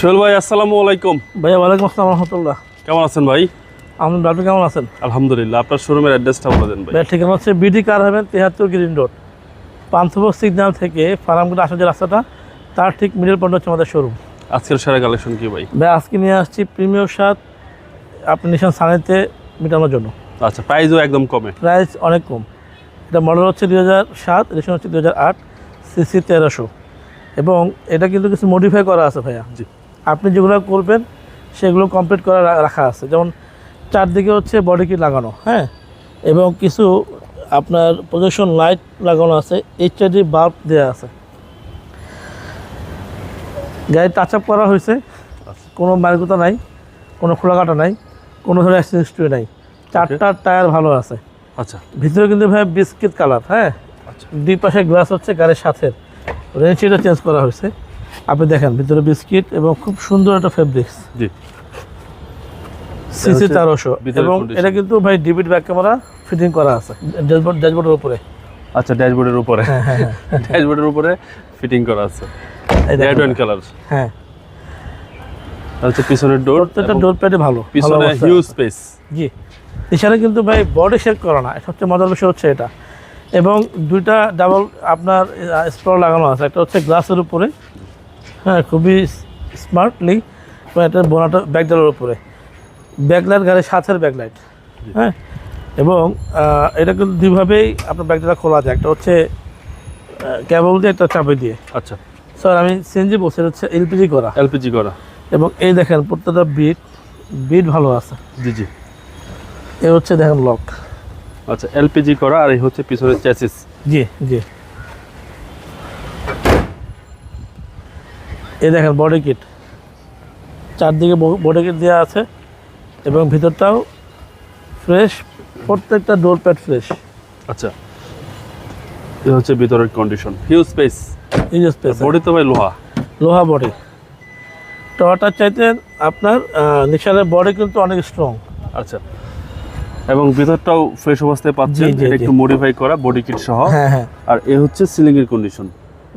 সোহেল ভাই আসসালামু আলাইকুম। ভাইয়া ওয়ালাইকুম আসসালাম রহমতুল্লাহ। কেমন আছেন ভাই? আপনি আপনি কেমন আছেন? আলহামদুলিল্লাহ আপনার শোরুমের অ্যাড্রেসটা বলে দেন ভাই। ঠিকানা হচ্ছে বিডি কার হবেন তেহাত্তর গ্রিন রোড পান্থভোগ সিগন্যাল থেকে ফার্মগুলো আসা যে রাস্তাটা তার ঠিক মিডল পয়েন্ট হচ্ছে আমাদের শোরুম আজকের সেরা কালেকশন কি ভাই? ভাই আজকে নিয়ে আসছি প্রিমিয়ার সাত আপনি নিশান সানিতে মেটানোর জন্য। আচ্ছা প্রাইসও একদম কমে। প্রাইস অনেক কম। এটা মডেল হচ্ছে দুই হাজার সাত রেশন হচ্ছে দুই হাজার আট সিসি তেরোশো। এবং এটা কিন্তু কিছু মডিফাই করা আছে ভাইয়া। জি। আপনি যেগুলো করবেন সেগুলো কমপ্লিট করা রাখা আছে। যেমন চারদিকে হচ্ছে বডি কিট লাগানো হ্যাঁ? এবং কিছু আপনার প্রজেকশন লাইট লাগানো আছে এইচআইডি বাল্ব দেওয়া আছে। গাড়ি টাচ আপ করা হয়েছে কোনো মার্গতা নাই কোনো খোলাকাটা নাই কোনো ধরনের অ্যাক্সিডেন্ট নাই। চারটা টায়ার ভালো আছে। আচ্ছা। ভিতরে কিন্তু ভাই বিস্কিট কালার হ্যাঁ? আচ্ছা। দুই পাশে গ্লাস হচ্ছে গাড়ির সাথে। রেঞ্চিটা চেঞ্জ করা হয়েছে। আপনি দেখেন ভিতরে বিস্কিট এবং খুব সুন্দর একটা ফেব্রিক্স জি। সিসি তেরোশো। এবং এটা কিন্তু ভাই ডিবিট ব্যাক ক্যামেরা ফিটিং করা আছে। ড্যাশবোর্ড ড্যাশবোর্ডের উপরে। আচ্ছা ড্যাশবোর্ডের উপরে। হ্যাঁ হ্যাঁ হ্যাঁ। ড্যাশবোর্ডের উপরে ফিটিং করা আছে। রেড। ওয়াইন কালার হ্যাঁ। পিছনের ডোর প্রত্যেকটা ডোর প্যাডে ভালো। পিছনে হিউজ স্পেস জি। এছাড়া কিন্তু ভাই বডি করা না। সবচেয়ে মজার বিষয় হচ্ছে এটা। এবং দুইটা ডাবল আপনার স্প্র লাগানো আছে। একটা হচ্ছে গ্লাসের উপরে হ্যাঁ খুবই স্মার্টলি এবং একটা বোনাটা ব্যাকডালের উপরে। ব্যাকলাইট গাড়ির সাথের ব্যাকলাইট হ্যাঁ? এবং এটা কিন্তু দুইভাবেই আপনার ব্যাগটা খোলা যায়। একটা হচ্ছে কেবল দিয়ে একটা চাপে দিয়ে। আচ্ছা। স্যার আমি সিএনজি বলছি এটা হচ্ছে এলপিজি করা। এলপিজি করা। এবং এই দেখেন প্রত্যেকটা বিট বিট ভালো আছে। জি জি। এ হচ্ছে দেখেন লক আচ্ছা এলপিজি করা আর এই হচ্ছে পিছনের চ্যাসিস জি জি। দেখেন বডি কিট চারদিকে বডি কিট দেওয়া আছে এবং ভিতরটাও ফ্রেশ প্রত্যেকটা ডোর প্যাড ফ্রেশ আচ্ছা এই হচ্ছে ভিতরের কন্ডিশন হিউজ স্পেস যে স্পেস বডি তো ভাই লোহা। লোহা বডি টয়টার চাইতে আপনার নিশানের বডি কিন্তু অনেক স্ট্রং আচ্ছা এবং ভিতরটাও ফ্রেশ অবস্থায় পাচ্ছেন। একটু মডিফাই করা বডি কিট সহ। হ্যাঁ হ্যাঁ। আর এ হচ্ছে সিলিং এর কন্ডিশন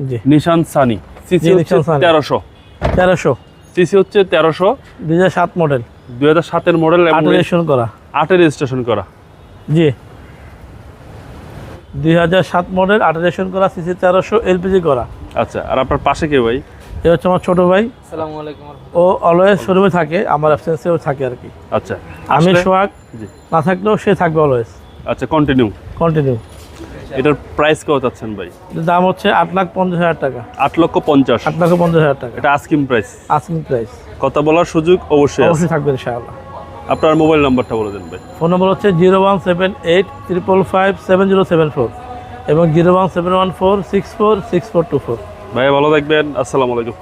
জি। নিশান সানি সিসি হচ্ছে তেরোশো। তেরোশো। সিসি হচ্ছে তেরোশো। দুই হাজার সাত মডেল দুই হাজার সাতের মডেল করা। আটের রেজিস্ট্রেশন করা। জি। দুই হাজার সাত মডেল আটের করা সিসি তেরোশো এলপিজি করা। আচ্ছা আর আপনার পাশে কে ভাই? এ হচ্ছে আমার ছোট ভাই। ও অলওয়েজ শোরুমে থাকে আমার অ্যাবসেন্সেও থাকে আর কি। আচ্ছা আমি সোহাগ না থাকলেও সে থাকবে অলওয়েজ আচ্ছা কন্টিনিউ কন্টিনিউ এটার প্রাইস কত চাচ্ছেন ভাই? দাম হচ্ছে আট লাখ পঞ্চাশ হাজার টাকা। আট লক্ষ পঞ্চাশ। আট লাখ পঞ্চাশ হাজার টাকা। এটা আস্কিম প্রাইস আস্কিং প্রাইস কথা বলার সুযোগ অবশ্যই আছে। অবশ্যই থাকবে ইনশাআল্লাহ। আপনার মোবাইল নাম্বারটা বলে দেন ভাই। ফোন নম্বর হচ্ছে zero one seven eight triple five seven zero seven four এবং zero one seven one four six four six four two four. ভাই ভালো থাকবেন। আসসালামু আলাইকুম।